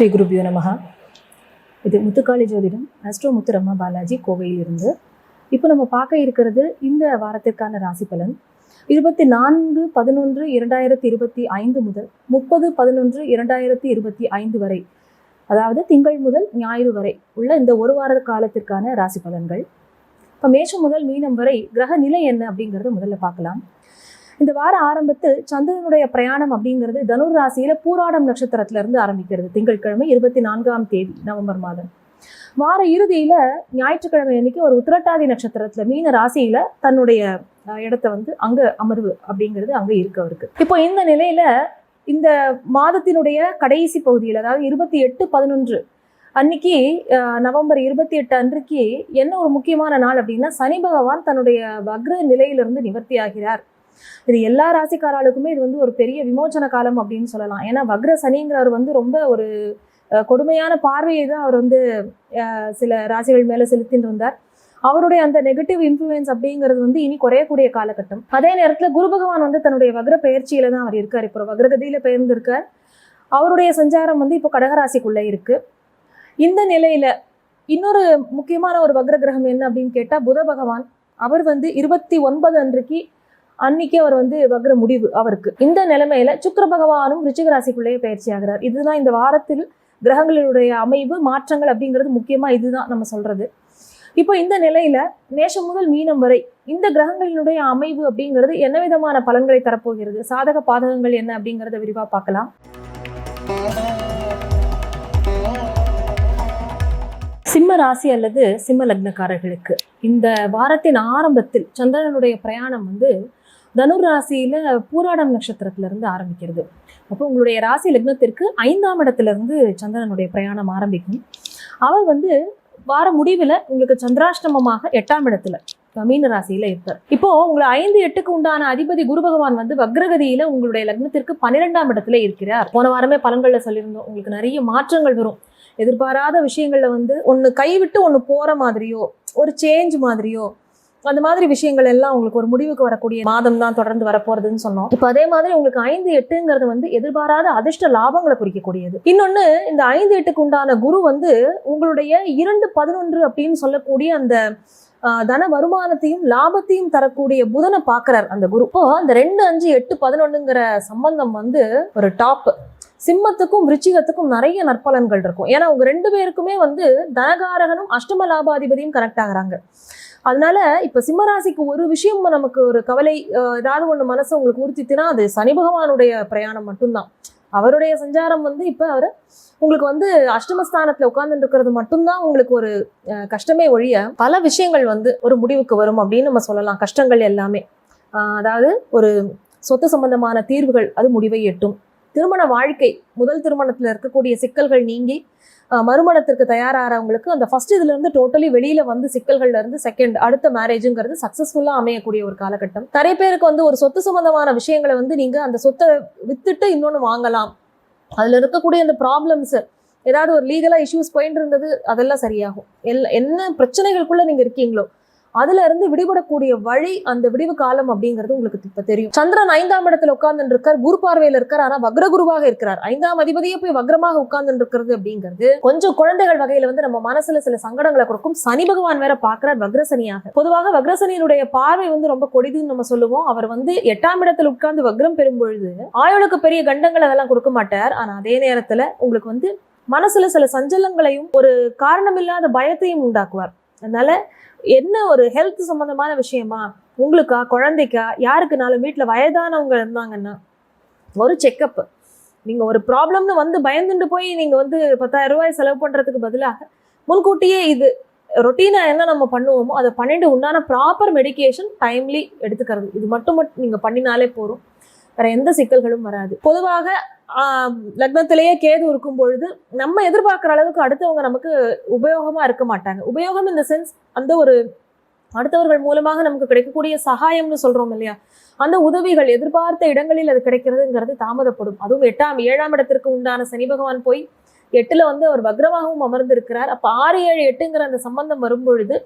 ஸ்ரீ குருபியோ நமகா இது முத்துக்காளி ஜோதிடம் அஸ்ட்ரோ முத்துரம்மா பாலாஜி கோவையிலிருந்து. இப்போ நம்ம பார்க்க இருக்கிறது இந்த வாரத்திற்கான ராசி பலன். இருபத்தி நான்கு பதினொன்று இரண்டாயிரத்தி இருபத்தி ஐந்து முதல் முப்பது பதினொன்று இரண்டாயிரத்தி இருபத்தி ஐந்து வரை அதாவது திங்கள் முதல் ஞாயிறு வரை உள்ள இந்த ஒரு வார காலத்திற்கான ராசி பலன்கள். இப்போ மேஷம் முதல் மீனம் வரை கிரக நிலை என்ன அப்படிங்கிறத முதல்ல பார்க்கலாம். இந்த வார ஆரம்பத்தில் சந்திரனுடைய பிரயாணம் அப்படிங்கிறது தனுர் ராசியில பூராடம் நட்சத்திரத்துல இருந்து ஆரம்பிக்கிறது. திங்கட்கிழமை இருபத்தி நான்காம் தேதி நவம்பர் மாதம். வார இறுதியில ஞாயிற்றுக்கிழமை அன்னைக்கு ஒரு உத்திரட்டாதி நட்சத்திரத்துல மீன ராசியில தன்னுடைய இடத்த வந்து அங்க அமர்வு அப்படிங்கிறது அங்க இருக்கு அவருக்கு. இப்போ இந்த நிலையில இந்த மாதத்தினுடைய கடைசி பகுதியில் அதாவது இருபத்தி எட்டு பதினொன்று அன்னைக்கு நவம்பர் இருபத்தி எட்டு அன்றைக்கு என்ன ஒரு முக்கியமான நாள் அப்படின்னா சனி பகவான் தன்னுடைய வக்ர நிலையிலிருந்து நிவர்த்தி ஆகிறார். இது எல்லா ராசிக்காராளுக்குமே இது வந்து ஒரு பெரிய விமோச்சன காலம் அப்படின்னு சொல்லலாம். ஏன்னா வக்ர சனிங்கிறவர் வந்து ரொம்ப ஒரு கொடுமையான பார்வையை தான் அவர் வந்து சில ராசிகள் மேலே செலுத்தின்னு இருந்தார். அவருடைய அந்த நெகட்டிவ் இன்ஃப்ளூயன்ஸ் அப்படிங்கிறது வந்து இனி குறையக்கூடிய காலகட்டம். அதே நேரத்தில் குரு பகவான் வந்து தன்னுடைய வக்ர பயிற்சியில தான் அவர் இருக்கார். இப்போ வக்ரகதியில் பெயர்ந்திருக்கார். அவருடைய சஞ்சாரம் வந்து இப்போ கடகராசிக்குள்ளே இருக்கு. இந்த நிலையில இன்னொரு முக்கியமான ஒரு வக்ர கிரகம் என்ன அப்படின்னு கேட்டால் புத பகவான். அவர் வந்து இருபத்தி ஒன்பது அன்றைக்கு அன்னைக்கு அவர் வந்து வக்ர முடிவு அவருக்கு. இந்த நிலைமையில சுக்கர பகவானும் ரிச்சிக ராசிக்குள்ளேயே பயிற்சி ஆகிறார். இதுதான் இந்த வாரத்தில் கிரகங்களுடைய அமைவு மாற்றங்கள் அப்படிங்கிறது முக்கியமா இதுதான் நம்ம சொல்றது. இப்போ இந்த நிலையில நேஷம் முதல் மீனம் வரை இந்த கிரகங்களினுடைய அமைவு அப்படிங்கிறது என்ன விதமான பலன்களை தரப்போகிறது? சாதக பாதகங்கள் என்ன அப்படிங்கிறத விரிவா பார்க்கலாம். சிம்ம ராசி அல்லது சிம்ம லக்னக்காரர்களுக்கு இந்த வாரத்தின் ஆரம்பத்தில் சந்திரனுடைய பிரயாணம் வந்து தனுர் ராசியில் பூராடம் நட்சத்திரத்திலிருந்து ஆரம்பிக்கிறது. அப்போ உங்களுடைய ராசி லக்னத்திற்கு ஐந்தாம் இடத்துல இருந்து சந்திரனுடைய பிரயாணம் ஆரம்பிக்கும். அவர் வந்து வார முடிவில் உங்களுக்கு சந்திராஷ்டமமாக எட்டாம் இடத்துல மீன ராசியில இருப்பார் இப்போ உங்களை ஐந்து எட்டுக்கு உண்டான அதிபதி குரு பகவான் வந்து வக்ரகதியில உங்களுடைய லக்னத்திற்கு பன்னிரெண்டாம் இடத்துல இருக்கிறார். போன வாரமே பலன்கள்ல சொல்லியிருந்தோம் உங்களுக்கு நிறைய மாற்றங்கள் வரும். எதிர்பாராத விஷயங்கள்ல வந்து ஒன்று கைவிட்டு ஒன்று போற மாதிரியோ ஒரு சேஞ்ச் மாதிரியோ அந்த மாதிரி விஷயங்கள் எல்லாம் உங்களுக்கு ஒரு முடிவுக்கு வரக்கூடிய மாதம் தான் தொடர்ந்து வரப்போறதுன்னு சொன்னோம். இப்போ அதே மாதிரி உங்களுக்கு ஐந்து எட்டுங்கிறது வந்து எதிர்பாராத அதிர்ஷ்ட லாபங்களை குறிக்கக்கூடியது. இன்னொன்னு இந்த ஐந்து எட்டுக்கு உண்டான குரு வந்து உங்களுடைய இரண்டு பதினொன்று அப்படின்னு சொல்லக்கூடிய அந்த தன வருமானத்தையும் லாபத்தையும் தரக்கூடிய புதனை பார்க்கறார் அந்த குரு. இப்போ அந்த ரெண்டு அஞ்சு எட்டு பதினொன்னுங்கிற சம்பந்தம் வந்து ஒரு டாப். சிம்மத்துக்கும் விருச்சிகத்துக்கும் நிறைய நற்பலன்கள் இருக்கும். ஏன்னா உங்க ரெண்டு பேருக்குமே வந்து தனகாரகனும் அஷ்டம லாபாதிபதியும் கனெக்ட் ஆகுறாங்க. அதனால இப்போ சிம்மராசிக்கு ஒரு விஷயம் நமக்கு ஒரு கவலை ஏதாவது ஒன்று மனசை உங்களுக்கு உறுத்தித்துனா அது சனி பகவானுடைய பிரயாணம் மட்டும்தான். அவருடைய சஞ்சாரம் வந்து இப்போ அவர் உங்களுக்கு வந்து அஷ்டமஸ்தானத்தில் உட்கார்ந்துட்டு இருக்கிறது மட்டும்தான் உங்களுக்கு ஒரு கஷ்டமே ஒழிய பல விஷயங்கள் வந்து ஒரு முடிவுக்கு வரும் அப்படின்னு நம்ம சொல்லலாம். கஷ்டங்கள் எல்லாமே. அதாவது ஒரு சொத்து சம்பந்தமான தீர்வுகள் அது முடிவை எட்டும். திருமண வாழ்க்கை முதல் திருமணத்தில் இருக்கக்கூடிய சிக்கல்கள் நீங்கி மறுமணத்திற்கு தயாராகிறவங்களுக்கு அந்த ஃபர்ஸ்ட் இதுலேருந்து டோட்டலி வெளியில் வந்து சிக்கல்கள்ல இருந்து செகண்ட் அடுத்த மேரேஜுங்கிறது சக்ஸஸ்ஃபுல்லாக அமையக்கூடிய ஒரு காலகட்டம். நிறைய பேருக்கு வந்து ஒரு சொத்து சம்மந்தமான விஷயங்களை வந்து நீங்கள் அந்த சொத்தை வித்துட்டு இன்னொன்று வாங்கலாம். அதில் இருக்கக்கூடிய அந்த ப்ராப்ளம்ஸு ஏதாவது ஒரு லீகலாக இஷ்யூஸ் போயிட்டு இருந்தது அதெல்லாம் சரியாகும். எல் என்ன பிரச்சனைகளுக்குள்ளே நீங்கள் இருக்கீங்களோ அதுல இருந்து விடுபடக்கூடிய வழி அந்த விடிவு காலம் அப்படிங்கிறது உங்களுக்கு இப்ப தெரியும். சந்திரன் ஐந்தாம் இடத்துல உட்கார்ந்து இருக்கார் குரு பார்வையில இருக்கார் ஆனா வக்ர குருவாக இருக்கிறார். ஐந்தாம் அதிபதியே போய் வக்ரமாக உட்கார்ந்து இருக்கிறது அப்படிங்கிறது கொஞ்சம் குழந்தைகள் வகையில வந்து நம்ம மனசுல சில சங்கடங்களை கொடுக்கும். சனி பகவான் வேற பாக்குறார் வக்ரசனியாக. பொதுவாக வக்ரசனியினுடைய பார்வை வந்து ரொம்ப கொடிதுன்னு நம்ம சொல்லுவோம். அவர் வந்து எட்டாம் இடத்துல உட்கார்ந்து வக்ரம் பெறும் பொழுது ஆயுளுக்கு பெரிய கண்டங்கள் அதெல்லாம் கொடுக்க மாட்டார். ஆனா அதே நேரத்துல உங்களுக்கு வந்து மனசுல சில சஞ்சலங்களையும் ஒரு காரணமில்லாத பயத்தையும் உண்டாக்குவார். அதனால என்ன ஒரு ஹெல்த் சம்மந்தமான விஷயமா? உங்களுக்கா? குழந்தைக்கா? யாருக்குனாலும் வீட்டில் வயதானவங்க இருந்தாங்கன்னா ஒரு செக்கப் நீங்கள் ஒரு ப்ராப்ளம்னு வந்து பயந்துட்டு போய் நீங்கள் வந்து பத்தாயிரம் ரூபாய் செலவு பண்ணுறதுக்கு பதிலாக முன்கூட்டியே இது ரொட்டீனாக என்ன நம்ம பண்ணுவோமோ அதை பண்ணிட்டு உண்டான ப்ராப்பர் மெடிகேஷன் டைம்லி எடுத்துக்கிறது. இது மட்டும் மட்டும் நீங்கள் பண்ணினாலே போதும். வேறு எந்த சிக்கல்களும் வராது. பொதுவாக லக்னத்திலேயே கேது இருக்கும் பொழுது நம்ம எதிர்பார்க்குற அளவுக்கு அடுத்தவங்க நமக்கு உபயோகமாக இருக்க மாட்டாங்க. உபயோகம் இந்த சென்ஸ் அந்த ஒரு அடுத்தவர்கள் மூலமாக நமக்கு கிடைக்கக்கூடிய சகாயம்னு சொல்கிறோம் இல்லையா? அந்த உதவிகள் எதிர்பார்த்த இடங்களில் அது கிடைக்கிறதுங்கிறது தாமதப்படும். அதுவும் எட்டாம் ஏழாம் இடத்திற்கு உண்டான சனி பகவான் போய் எட்டில் வந்து அவர் வக்ரமாகவும் அமர்ந்திருக்கிறார். அப்போ ஆறு ஏழு எட்டுங்கிற அந்த சம்பந்தம் வரும் பொழுது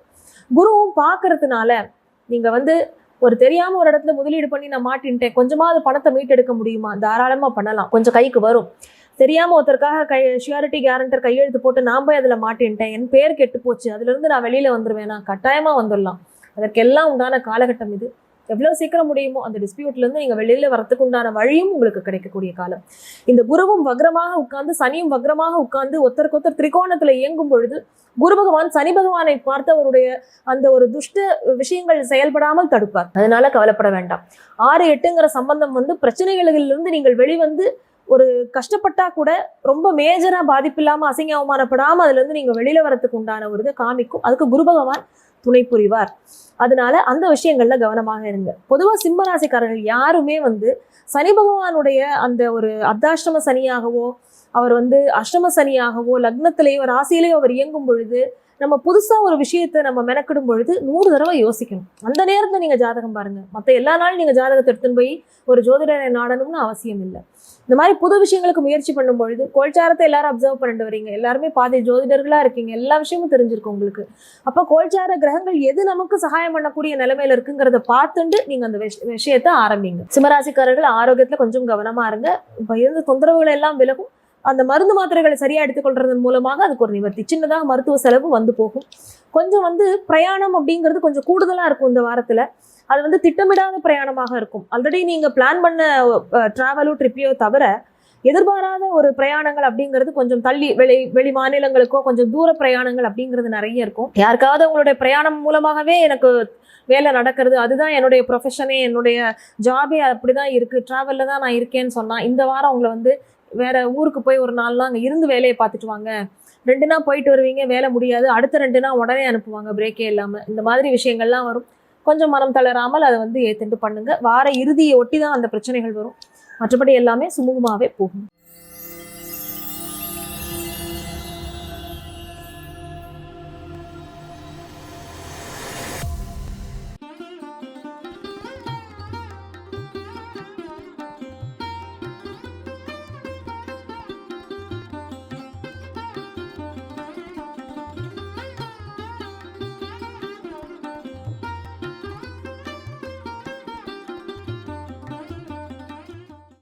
குருவும் பார்க்கறதுனால நீங்கள் வந்து ஒரு தெரியாம ஒரு இடத்துல முதலீடு பண்ணி நான் மாட்டின்ட்டேன் கொஞ்சமாவது பணத்தை மீட்டெடுக்க முடியுமா? தாராளமா பண்ணலாம். கொஞ்சம் கைக்கு வரும். தெரியாம ஒருத்தருக்காக கை ஷியாரிட்டி கேரண்டர் கையெழுத்து போட்டு நான் போய் அதுல மாட்டின்ட்டேன். என் பேர் கெட்டு போச்சு. அதுல இருந்து நான் வெளியில வந்துருவேனா? கட்டாயமா வந்துடலாம். அதற்கெல்லாம் உண்டான காலகட்டம் இது. எவ்வளவு சீக்கிரம் முடியுமோ அந்த டிஸ்பியூட்ல இருந்து நீங்க வெளியில வரதுக்கு உண்டான வழியும் உங்களுக்கு கிடைக்கக்கூடிய காலம். இந்த குருவும் வக்ரமாக உட்கார்ந்து சனியும் வக்ரமாக உட்கார்ந்து ஒருத்தருக்கு ஒருத்தர் திரிகோணத்துல இயங்கும் பொழுது குரு பகவான் சனி பகவானை பார்த்து அவருடைய அந்த ஒரு துஷ்ட விஷயங்கள் செயல்படாமல் தடுப்பார். அதனால கவலைப்பட வேண்டாம். ஆறு எட்டுங்கிற சம்பந்தம் வந்து பிரச்சனைகளிலிருந்து நீங்கள் வெளிவந்து ஒரு கஷ்டப்பட்டா கூட ரொம்ப மேஜரா பாதிப்பு இல்லாம அசிங்க அவமானப்படாம அதுல இருந்து நீங்க வெளியில வரதுக்கு உண்டான ஒரு இதை காமிக்கும். அதுக்கு குரு பகவான் துணை புரிவார். அதனால அந்த விஷயங்கள்ல கவனமாக இருங்க. பொதுவா சிம்ம ராசிக்காரர்கள் யாருமே வந்து சனி பகவானுடைய அந்த ஒரு அர்த்தாஷ்டம சனியாகவோ அவர் வந்து அஷ்டம சனியாகவோ லக்னத்திலேயோ ராசியிலேயோ அவர் இயங்கும் பொழுது நம்ம புதுசா ஒரு விஷயத்தை நம்ம மெனக்கிடும் பொழுது நூறு தடவை யோசிக்கணும். அந்த நேரத்தில் நீங்க ஜாதகம் பாருங்க. மற்ற எல்லா நாளும் நீங்க ஜாதகத்தை எடுத்துன்னு போய் ஒரு ஜோதிடரை நாடணும்னு அவசியம் இல்லை. இந்த மாதிரி புது விஷயங்களுக்கு முயற்சி பண்ணும் பொழுது கோல்சாரத்தை எல்லாரும் அப்சர்வ் பண்ணிட்டு வரீங்க. எல்லாருமே பாதி ஜோதிடர்களா இருக்கீங்க. எல்லா விஷயமும் தெரிஞ்சிருக்கு உங்களுக்கு. அப்ப கோல்சார கிரகங்கள் எது நமக்கு சகாயம் பண்ணக்கூடிய நிலைமையில இருக்குங்கிறத பார்த்துட்டு நீங்க அந்த விஷ- விஷயத்தை ஆரம்பிங்க. சிம்மராசிக்காரர்கள் ஆரோக்கியத்துல கொஞ்சம் கவனமா இருங்க. இப்ப இருந்த தொந்தரவுகள் எல்லாம் விலகும். அந்த மருந்து மாத்திரைகளை சரியாக எடுத்துக்கொள்றதன் மூலமாக அதுக்கு ஒரு நிவர்த்தி. சின்னதாக மருத்துவ செலவு வந்து போகும். கொஞ்சம் வந்து பிரயாணம் அப்படிங்கிறது கொஞ்சம் கூடுதலாக இருக்கும் இந்த வாரத்தில். அது வந்து திட்டமிடாத பிரயாணமாக இருக்கும். ஆல்ரெடி நீங்கள் பிளான் பண்ண ட்ராவலோ ட்ரிப்பையோ தவிர எதிர்பாராத ஒரு பிரயாணங்கள் அப்படிங்கிறது கொஞ்சம் தள்ளி வெளி வெளி மாநிலங்களுக்கோ கொஞ்சம் தூர பிரயாணங்கள் அப்படிங்கிறது நிறைய இருக்கும். யாருக்காவது உங்களுடைய பிரயாணம் மூலமாகவே எனக்கு வேலை நடக்கிறது. அதுதான் என்னுடைய ப்ரொஃபஷனே என்னுடைய ஜாபே அப்படிதான் இருக்கு. டிராவல்ல தான் நான் இருக்கேன்னு சொன்னா இந்த வாரம் உங்களை வந்து வேற ஊருக்கு போய் ஒரு நாள்லாம் அங்கே இருந்து வேலையை பார்த்துட்டு வாங்க. ரெண்டு நாள் போயிட்டு வருவீங்க வேலை முடியாது. அடுத்த ரெண்டு நாள் உடனே அனுப்புவாங்க பிரேக்கே இல்லாமல் இந்த மாதிரி விஷயங்கள்லாம் வரும். கொஞ்சம் மனம் தளராமல் அதை வந்து ஏத்துட்டு பண்ணுங்க. வார இறுதியை ஒட்டி தான் அந்த பிரச்சனைகள் வரும். மற்றபடி எல்லாமே சுமூகமாகவே போகும்.